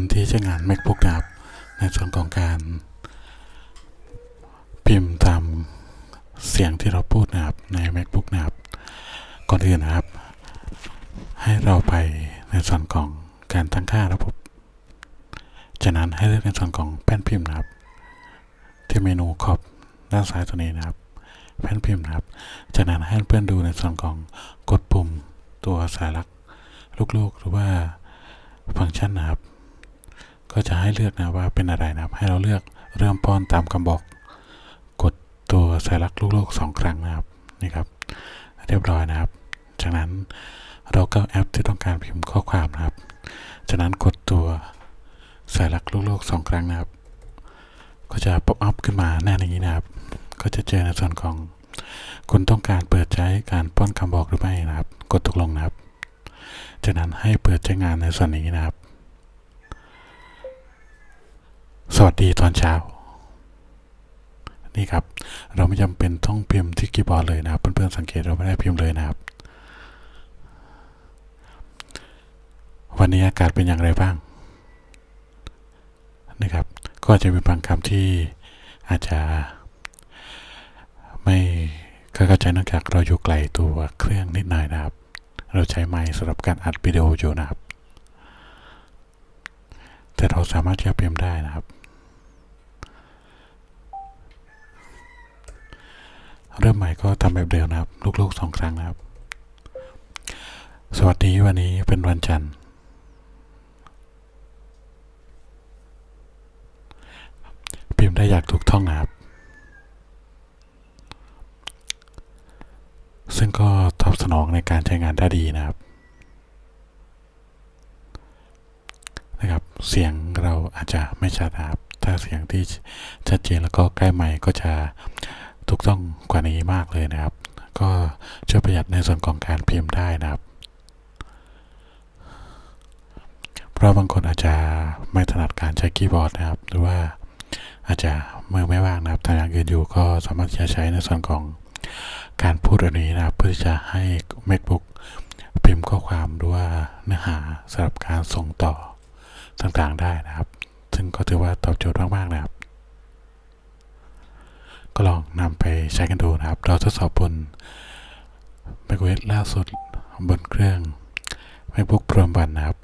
คุณที่ใช้งาน MacBook นะครับ ในส่วนของการพิมพ์ตามเสียงที่เราพูดนะครับ ใน MacBook นะครับ ก่อนอื่นนะครับ ให้เราไปในส่วนของการตั้งค่าระบบ จากนั้นให้เลือกในส่วนของแป้นพิมพ์นะครับ ที่เมนูขอบด้านซ้ายตัวนี้นะครับ แป้นพิมพ์นะครับ จากนั้นให้เพื่อนดูในส่วนของกดปุ่มตัวสายลักลูกๆ หรือว่าฟังก์ชันนะครับ ก็จะให้เลือกนะว่าเป็นอะไรนะครับ ให้เราเลือกเริ่มป้อนตามคำบอก กดตัวสายลักษณ์ลูกสองครั้งนะครับนี่ครับ เรียบร้อยนะครับ จากนั้นเราก็แอปที่ต้องการพิมพ์ข้อความนะครับ จากนั้นกดตัวสายลักษณ์ลูกสองครั้งนะครับ ก็จะป๊อปอัพขึ้นมาหน้าอย่างนี้นะครับ ก็จะเจอในส่วนของคุณต้องการเปิดใช้การป้อนคำบอกหรือไม่นะครับ กดตกลงนะครับ จากนั้นให้เปิดใช้งานในส่วนนี้นะครับ สวัสดีตอนเช้า นี่ครับ เราไม่จำเป็นต้องพิมพ์ที่คีย์บอร์ดเลยนะครับ เพื่อนๆสังเกตเราไม่ได้พิมพ์เลยนะครับ วันนี้อากาศเป็นอย่างไรบ้างนะครับ ก็อาจจะมีบางคำที่อาจจะไม่เข้าใจเนื่องจากเราอยู่ไกลตัวเครื่องนิดหน่อยนะครับ เราใช้ไมค์สำหรับการอัดวิดีโออยู่นะครับแต่เราสามารถจะพิมพ์ได้นะครับ เริ่มใหม่ก็ทำแบบเดิมนะครับ ลูกๆสองครั้งนะครับ สวัสดีวันนี้เป็นวันจันทร์พิมพ์ได้อยางถูกต้องนะครับ ซึ่งก็ตอบสนองในการใช้งานได้ดีนะครับนะครับ เสียงเราอาจจะไม่ชัดนะครับ ถ้าเสียงที่ชัดเจนแล้วก็ใกล้ไมค์ก็จะ ถูกต้องกว่านี้มากเลยนะครับ ก็ช่วยประหยัดในส่วนของการพิมพ์ได้นะครับ เพราะบางคนอาจจะไม่ถนัดการใช้คีย์บอร์ดนะครับ หรือว่าอาจจะมือไม่ว่างนะครับทำอย่างอื่นอยู่ก็สามารถจะใช้ในส่วนของการพูดอันนี้นะครับ เพื่อจะให้ MacBook พิมพ์ข้อความหรือว่าเนื้อหาสำหรับการส่งต่อต่างๆได้นะครับ ซึ่งก็ถือว่าตอบโจทย์มากๆนะครับ ก็ลองนำไปใช้กันดูนะครับ เราทดสอบบน macOS ล่าสุดบนเครื่อง MacBook Pro 1นะครับ